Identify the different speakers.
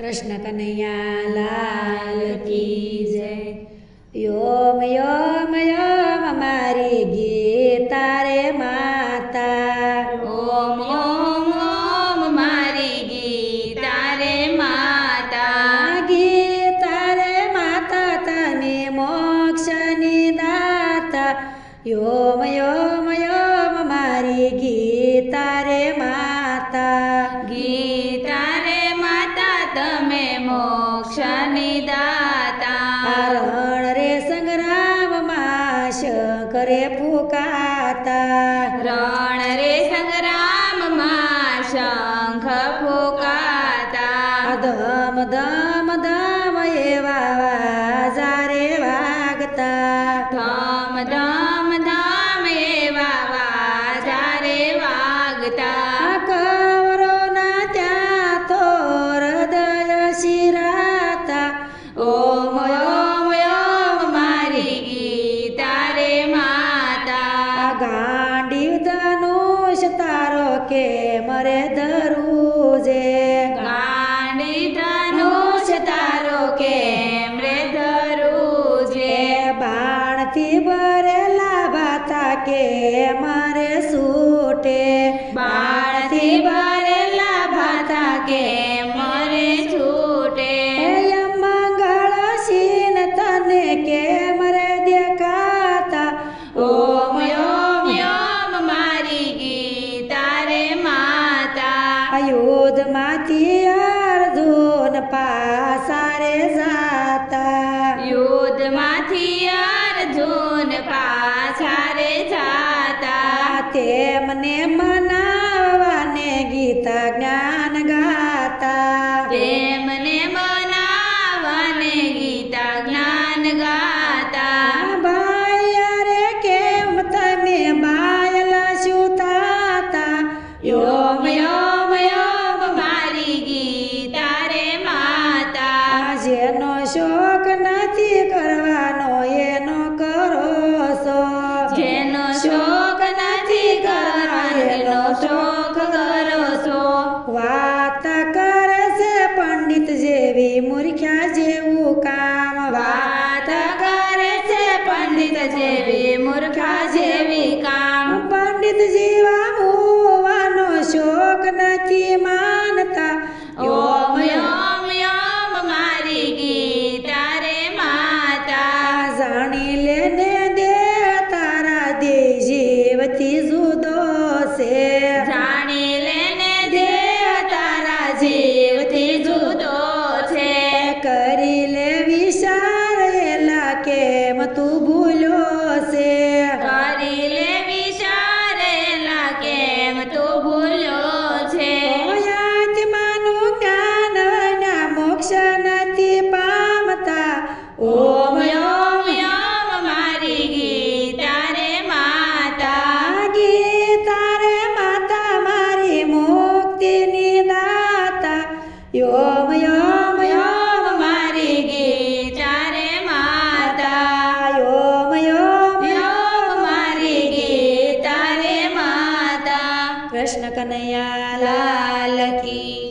Speaker 1: કૃષ્ણ કનૈયા લાલ કી
Speaker 2: જય.
Speaker 1: યોમ યોમ યોમ મારી ગીતા રે માતા.
Speaker 2: ઓમ યોમ ઓમ મારી ગીતા રે માતા.
Speaker 1: ગીતા રે માતા તમે મોક્ષની દાતા. યોમ યોમ
Speaker 2: મોક્ષની દાતા
Speaker 1: રણ રે સંગ્રામમાં શંકરે ફૂકાતા।
Speaker 2: રણ રે સંગ્રામમાં શંખ ફૂકાતા।
Speaker 1: ધમ ધમ ધમ એવા વાજા રે વાગતા।
Speaker 2: ધમ ધમ
Speaker 1: કે મરે ધરું જે
Speaker 2: ગાંડી ધનુષ તારો કે મરે ધરું જે
Speaker 1: બાણથી ભરેલા ભાતા કે મારે સૂટે. અયોધમાંથી અર્જુન પાસારે જાતા
Speaker 2: યુદ્ધમાંથી અર્જુન પાછા રે જાતા
Speaker 1: તેમને મન પ્રીત જેવી મૂર્ખ્યા જેવું કામ વાત
Speaker 2: કરે છે પંડિત જેવી મૂર્ખા જેવી કામ.
Speaker 1: પંડિત જેવા હોવાનો શોક નથી માનતા. ઓમ
Speaker 2: યોમ યોમ મારી ગીતા રે માતા.
Speaker 1: જાણી લેને દે તારા દે જીવતી જુદો છે.
Speaker 2: જાણી લેને દે તારા જીવ
Speaker 1: પ્રેમ તું ભૂલો છે.
Speaker 2: કરી લે વિચારે કેમ તું ભૂલો છે.
Speaker 1: આત્માનું જ્ઞાન મોક્ષ નથી પામતા. ઓમ યમ
Speaker 2: યમ મારી ગીતા રે માતા.
Speaker 1: ગીતા રે કૃષ્ણ કનૈયા લાલ
Speaker 2: કી.